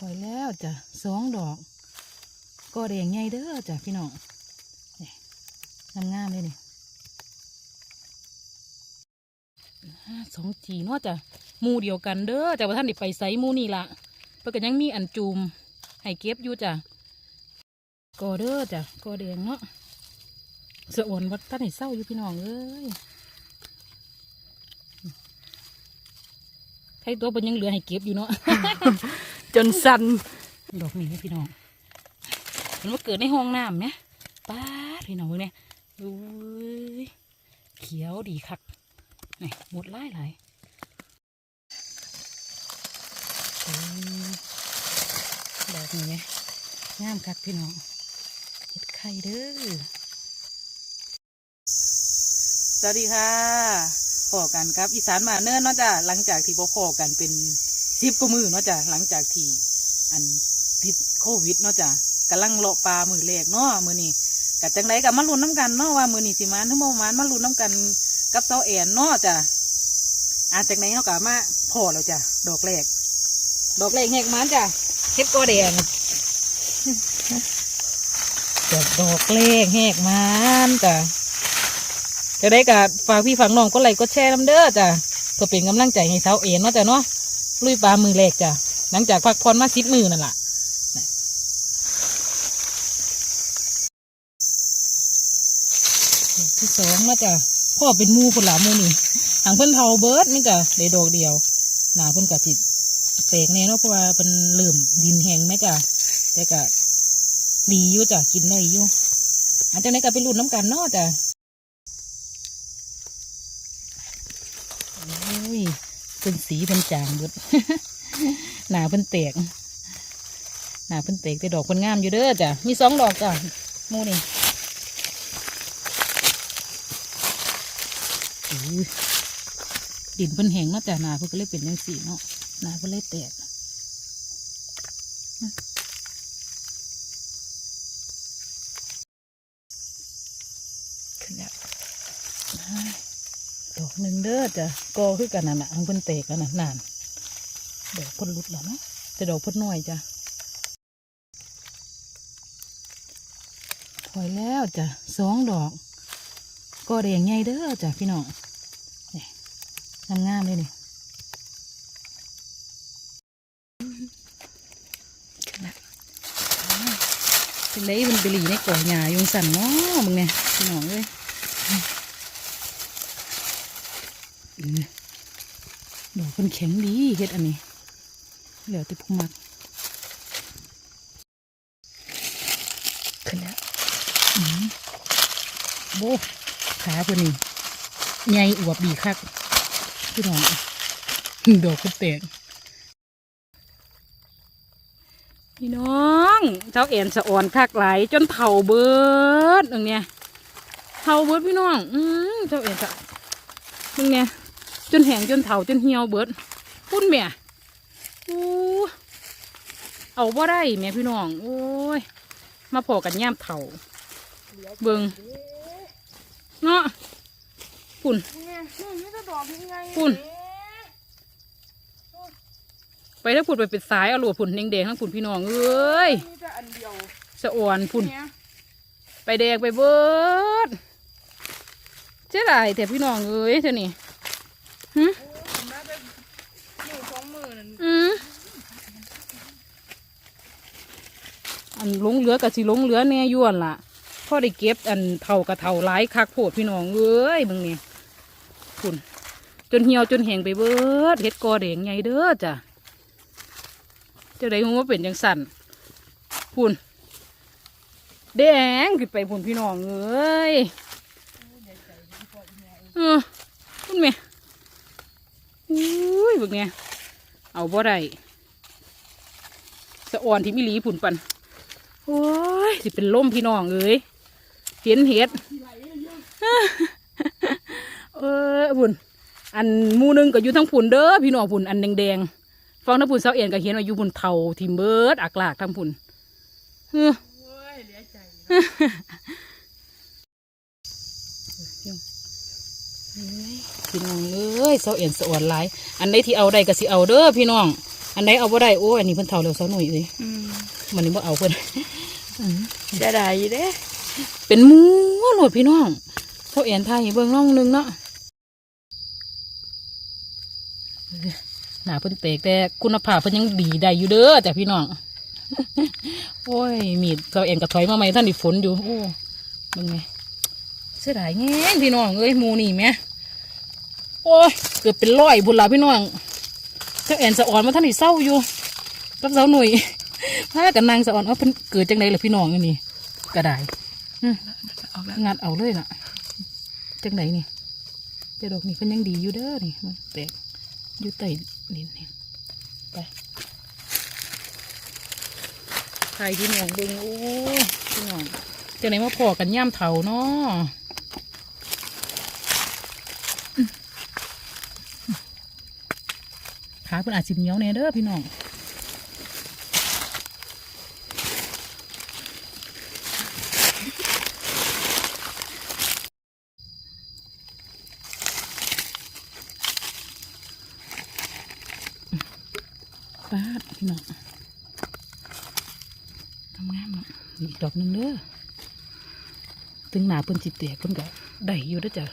ถอยแล้วจ้ะสองดอกก็แดงใหญ่เด้อจ้ะพี่น้องนี่งามๆเลยนี่สองจีเนาะจ้ะมูเดียวกันเด้อจ้ะว่าท่านได้ไปไสหมูนี่ละเพื่อก็ยังมีอันจูมให้เก็บอยู่จ้ะก็เด้อจ้ะก็แดงเนาะเสืออ่อนวัดท่านให้เศร้าอยู่พี่น้องเอ้ยใครตัวเป็นยังเหลือให้เก็บอยู่เนาะ จนสันดอกนี้นะพี่น้องมันมาเกิดในห้องน้ำไหมป้าดพี่น้องเว้ยเนี่ยอุ้ยเขียวดีคักนี่หมดไล่หลายโอ้ยดอกนี้ไหมงามคักพี่น้องเห็ดไข่เด้อสวัสดีค่ะพอกันครับอีสานมาเนิ่นเนาะจ้ะหลังจากที่พอพอกันเป็น สิบกว่ามือเนาะจ้ะหลังจากที่อันติดโควิดเนาะจ้ะกำลังเลาะปลามือแรกเนาะมือนี้กัจังไดกับมาลุ้นน้ำกันเนาะว่ามือนี้สิมานทั้งโมมานมาลุ้นน้ำกันกับเสาแอนเนาะจ้ะอาจากไหนเขากะมาพอแล้วจ้ะดอกแรก ดอกแรกแหกมันจ้ะเฮ็ดกอแดงจับดอกแรกแหกมันจ้ะจะได้กับฝากพี่ฝากน้องก็ไลค์ก็แชร์น้ำเด้อจ้ะเพื่อเป็นกำลังใจให้เสาเอ็นเนาะจ้ะเนาะ ลุยปลามือแรกจ้ะหลังจากพักผ่อนมาสิบมือนั่นแหละที่สองมาจ้ะพ่อเป็นมูคนหลามูนี่หางเพิ่นเทาเบิร์ดนี่จ้ะได้ดอกเดียว หนาเพิ่นกะติแตกแน่เนาะเพราะว่าเป็นเริ่มดินแห้งไหมจ้ะแต่กะดีอยู่จ้ะกินได้อยู่อาจจะไหนก็ไปรุ่นน้ำกันเนาะจ้ะโอ้ย เป็นสีเป็นจางเบิดหนาเพิ่นแตกหนาเพิ่นแตกแต่ดอกเพิ่นงามอยู่เด้อจ้ะมีสองดอกจ้ะมูนี่ดินเพิ่นแห้งเนาะจ้ะหนาเพิ่นก็เลยเป็นยังสีเนาะหนาเพิ่นเลยแตกขึ้นแล้วดอก หนึ่งเด้อจ้ะกอคือกันนั่นน่ะของเพิ่นแตกแล้วน่ะนานดอกเพิ่นหลุดแล้วเนาะแต่ดอกเพิ่นน้อยจ้ะถอยแล้วจ้ะสองดอกก็แดงใหญ่เด้อจ้ะพี่น้องงามงามเลยนี่เป็นไรมันไปหลีในก่อหญ้ายุงสั่นเนาะมึงเนี่ยพี่น้องเลย ดอกมันแข็งดีเฮ็ดอันนี้เหลือแต่พวกมักขึ้นแล้วอือโบขาเพิ่นนี่ใหญ่อวบดีคักพี่น้องดอกก็แตกพี่น้องเจ้าเอ็นสะอ่อนคักไหลายจนเผาเบิดตรงเนี้ยเผาเบิดพี่น้อง อืมเจ้าเอ็นสะตรงเนี้ย จนแห้งจนเถาจนเหี่ยวเบิดพุ่นเมียอู้เอาบ่ได้เมียพี่น้อง โอ้ย มาพอกันย่ามเถาเบิงเนาะพุ่นปุ่น ไปถ้าพุ่นไปเป็นสายเอาหลวดพุ่นแดงๆทั้งพุ่นพี่น้องเอ้ยจะอันเดียวสะอ่อนพุ่น ไปแดงไปเบิดเจ๊ไรแต่พี่น้องเอ้ยเท่านี้ หึโอ้ยผมน่าจะหนึ่งสองหมื่นอืมอันหลงเหลือกับสิหลงเหลือแน่ยวนล่ะพ่อได้เก็บอันเท่ากับเท่าหลายคักโพดพี่น้องเอ้ยมึงนี่พุ่นจนเหี่ยวจนแห้งไปเบิดเฮ็ดกอแดงไงเด้อจ้ะเจ้าใดคงว่าเป็นจังสั่นพุ่นแดงขึ้นไปพุ่นพี่น้องเอ้ยเออพุ่นแม่อุ้ย บึกเนี่ยเอาบ่ได้สะอ่อนที่มิลีพุ่นปันโอ้ยสิเป็นล่มพี่น้องเอ้ยเห็นเห็ดเออพุ่นอันหมูหนึงก็อยู่ทั้งผุนเด้อพี่น้องผุนอันแดงๆฟังทั้งผุนเสาเอ็นก็เห็นว่าอยู่ผุนเทาทิมเบิร์ดอักลากทั้งผุนเฮ้อโอ้ยเหลือใจ พี่น้องเอ้ยเสาเอ็นสะอ่อนหลาย อันใดที่เอาได้ก็สิเอาเด้อพี่น้อง อันไหนเอาบ่ได้โอ้ยอันนี้เพิ่นเท่าแล้วสาวหน่อยเลยอืมมันนี่บ่เอาเพิ่นอืมเสียดายอยู่เด้เป็นหมูโหลดพี่น้องเท่าแอนไทยเบิ่งน้องหนึงเนาะหนาเพิ่นเตกแต่คุณภาพเพิ่นยังดีได้อยู่เด้อจ้ะพี่น้องโอ้ยมีดเท่าแอนก็ถอยมาใหม่ท่านนี่ฝนอยู่โอ้เบิ่งไงเสียดายแง่พี่น้องเอ้ยหมูนี่แหม่ โอ้ยเกือบเป็นร้อยบุญละพี่น้องเจ้าแอนสะอ่อนมาท่านนี่เศร้าอยู่รับเสาหน่วยพากันนางสะอ่อนว่าเพิ่นเกิดจังไดล่ะพี่น้องอันนี้ก็ได้ออกแล้วงัดเอาเลยน่ะจังไหนนี่แต่ดอกนี่เพิ่นยังดีอยู่เด้อนี่มันแตกอยู่ใต้นี่นี่ไปใครที่น้องเบิ่งโอ้พี่น้องจังไหนมาพอกันย่ำเถาเนาะอืม ขาเพิ่นอาจสิเหนียวแน่เด้อพี่น้องป้าดพี่น้องทำงานเนาะนี่อีกดอกหนึงเด้อถึงหนาเพิ่นจิตแตกเพิ่นก็ได้อยู่ด้อจ้ะ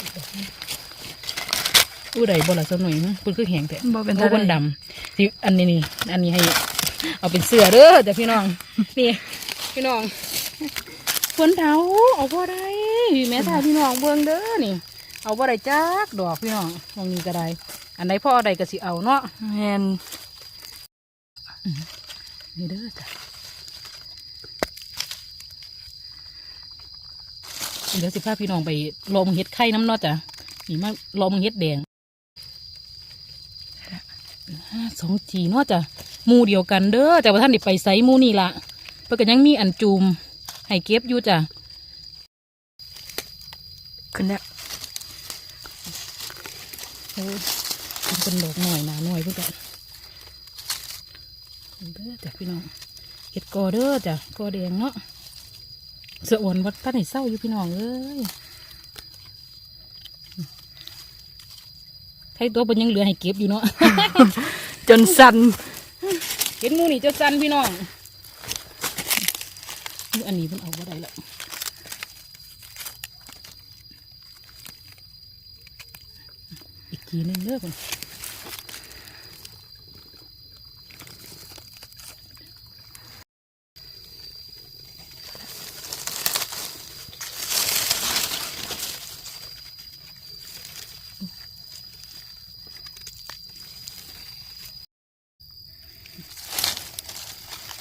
อีกดอกหนึ่ง อู้ได้บ่ละสักหน่อยมั้งเพิ่นคือแห้งแต่บ่เป็นโอ้ตาเพิ่นได้ดำที่อันนี้นี่อันนี้ให้ เอาเป็นเสื้อเด้อจ้ะพี่น้อง นี่พี่น้องเพิ่นเถาเอาบ่ได้แม่ตาพี่น้องเบิ่งเด้อนี่ เอาบ่ได้จักดอกพี่น้องมองนี้ก็ได้ อันไหนพ่อใดก็สิเอาเนาะแมนนี่เด้อจ้ะเดี๋ยวสิพาพี่น้องไปลองเห็ดไข่น้ำเนาะจ้ะนี่มาลองเห็ดแดง ห้าสองจีเนาะจ้ะหมูเดียวกันเด้อแต่ว่าท่านได้ไปไซหมูนี่ละเพื่อก็ยังมีอันจูมให้เก็บอยู่จ้ะขึ้นแล้วโอ้ยมันเป็นดอกหน่อยหนาหน่อยเพื่อกันเด้อจ้ะพี่น้องเห็ดกอเด้อจ้ะกอแดงเนาะเสืออ่อนวัดท่านให้เศร้าอยู่พี่น้องเอ้ย ใครตัวเป็นยังเหลือให้เก็บอยู่เนาะ จนสั่นเห็นหมูนี่เจ้าจันพี่น้องนี่อันนี้เพิ่นเอาบ่ได้ละอีกทีหนึงเด้อเพิ่น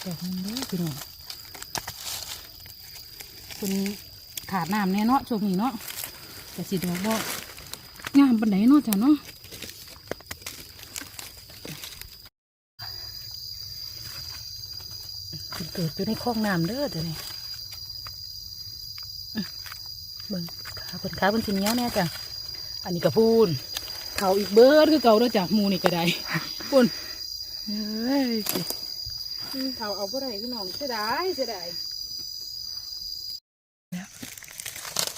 ดอกนึงเด้อพี่น้องคุณขาดน้ำแน่เนาะช่วงนี้เนาะแต่สิดอกบ่งามปันไหนเนาะจ้ะเนาะเกิดอยู่ในคลองน้ำเด้อจ้ะนี่อื้เบิ่งขาเพิ่นขาเพิ่นสิเนียแน่จ้ะอันนี้ก็พูนเขาอีกเบิดคือเก่าเด้อจ้ะมูนี่ก็ได้พูนเฮ้ย เขาเอาบ่ได้พี่น้องเสียดายเสียดาย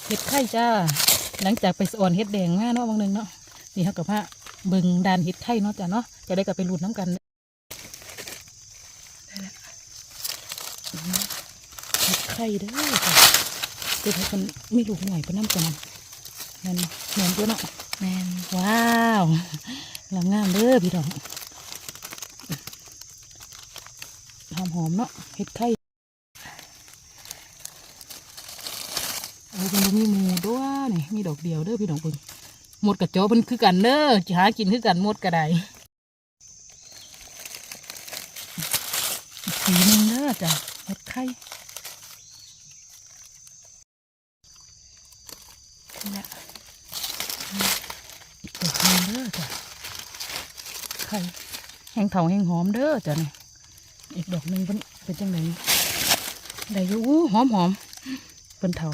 เห็ดไข่จ้า หลังจากไปสอนเห็ดแดงมาเนาะบางหนึงเนาะ นี่เขากับพระเบิงดานเห็ดไข่เนาะจ้ะเนาะ จะได้กลับไปรูดน้ำกันเห็ดไข่เด้อจ้ะเดี๋ยวให้คนไม่ลูกหน่อยไปน้ำกันนั่นเหมือนตัวเนาะแมนว้าวงามงามๆเด้อพี่น้อง หอมๆเนาะเห็ดไข่โอ้เป็นมีหมูด้วยนี่มีดอกเดียวเด้อพี่น้องเพิ่งหมดกระโจเป็นคือกันเด้อจะหากินคือกันหมดกระไดสีนึงเด้อจ้ะเห็ดไข่ขึ้นแล้วอีกดอกหนึงเด้อจ้ะไข่แห้งเถาแห้งหอมเด้อจ้ะนี่ อีกดอกหนึ่งเป็นเป็นจังไดได้อยู่หอมหอมเป็นเถา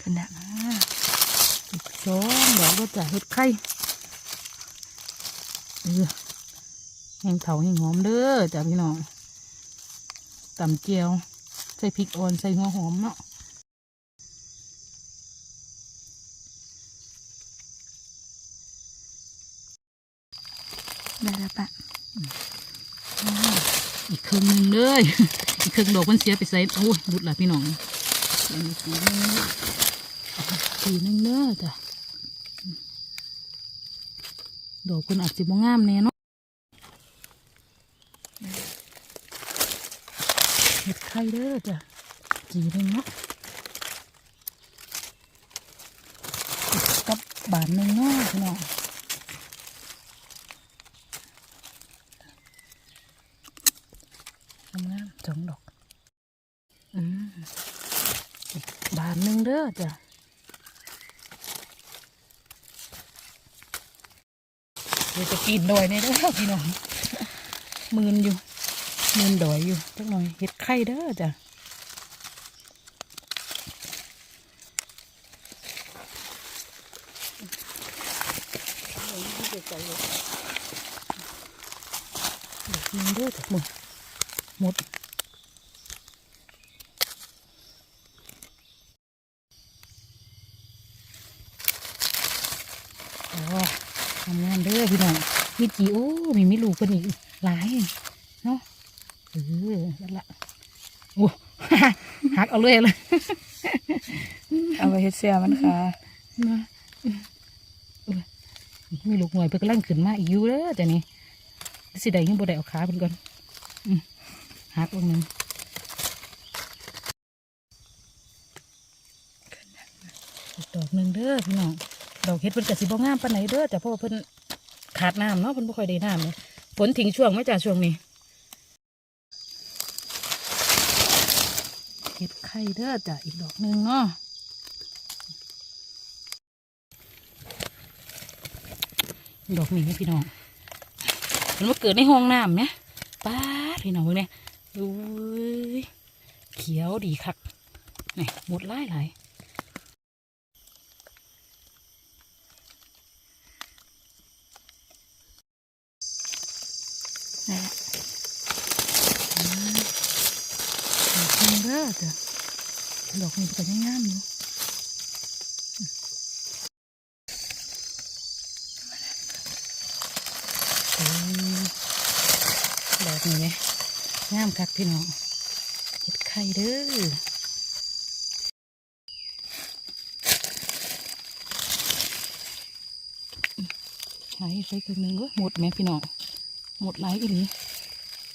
ขึ้นแล้อ่าอีกสองดอกก็จะเห็ดไข่เออแห้งเถาแห้งหอมเด้อจ้ะพี่น้องตำเจียว ใส่พริกอ่อนใส่หัวหอมเนาะ ได้แล้วปะ อ้าว อีกครึ่งหนึ่งเลยอีกครึ่งดอกมันเสียไปใส่โอ้ยบุดละพี่น้องอันนี้สีหนึงสีหนึงเด้อจ้ะดอกคนอาจจะบ่งามแน่เนาะเห็ดไข่เด้อจ้ะจีหนึงเนาะกับบานหนึ่งเนาะพี่น้อง งามๆ สองดอก อืมอีกบานหนึ่งเด้อจ้ะเดี๋ยวจะปีนดอยในเด้อพี่น้องมืนอยู่มืนดอยอยู่จักหน่อยเห็ดไข่เด้อจ้ะดอกหนึงเด้อจ้ะหมดหมด โอ้ทำงานเด้อ พี่น้องมีจีโอ้มีมีลูกคนอีกหลายเนาะเออนั่นละโอ้หักเอาเลยเลยเอาไปเฮ็ดเสียมันค่ะนะเออมีลูกหน่วยเพิ่งกำลังขึ้นมาอีกอยู่เด้อแต่นี่สิได้ยังบ่ได้เอาขาเป็นก่อนอืมหักลงหนึ่งอีกดอกหนึ่งเด้อพี่น้องดอกเห็ดเพิ่นกะสิบ่งามปานไหนเด้อแต่เพราะว่าเพิ่น ขาดน้ำเนาะเพิ่นบ่ค่อยได้น้ำเลยฝนทิ้งช่วงไหมจ้ะช่วงนี้เห็ดไข่เด้อจ้ะอีกดอกหนึ่งเนาะดอกนี้ไหมพี่น้องมันมาเกิดในห้องน้ำไหมป้าพี่น้องเนี่ยอุ้ยเขียวดีคักนี่หมดหลายหลาย ได้ละอืมดอกนี้เด้อดอกนี้ก็ยังงามอยู่ดอกนี้ไหมงามคักพี่น้องเห็ดไข่เด้อหายใส่ครึ่งหนึ่งก็หมดไหมพี่น้อง หมดหลายอีหลี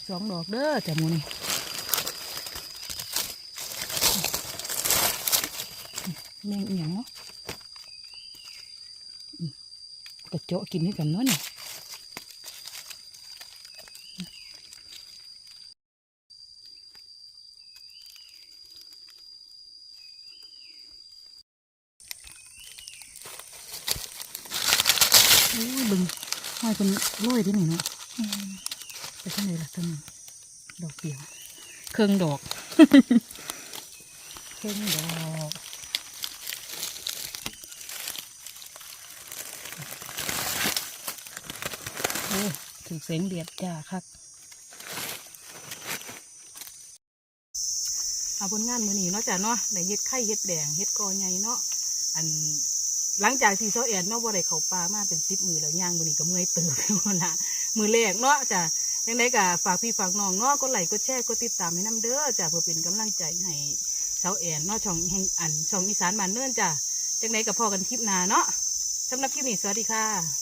สองดอกเด้อจ้ะมูนี่แมงเอียงเนาะกระเจาะกินให้กันเนาะนี่โอ้ยเบึงห้อยเป็นรวยที่นี่เนาะ ไปที่ไหนล่ะต้นนี้ดอกเดียวเครื่องดอกเครื่องดอกโอ้ถึงเสียงเดียดจ้าครับเอาผลงานมือนี้เนาะจ้ะเนาะได้เฮ็ดไข่เฮ็ดแดงเฮ็ดกอใหญ่เนาะอันหลังจากที่เซาแอนเนาะบ่ได้เข้าป่ามาเป็นสิบมือแล้วย่างมือนี้ก็เมื่อยเติบอยู่ละ มือแรกเนาะจ้ะยังไงก็ฝากพี่ฝากน้องเนาะก็ไหลก็แช่ก็ติดตามให้น้ำเด้อจ้ะเพื่อเป็นกำลังใจให้เซาแอนเนาะช่องแห่งอันช่องอีสานบ้านเนื่นจ้ะจังไดก็พอกันคลิปหน้าเนาะสำหรับคลิปนี้สวัสดีค่ะ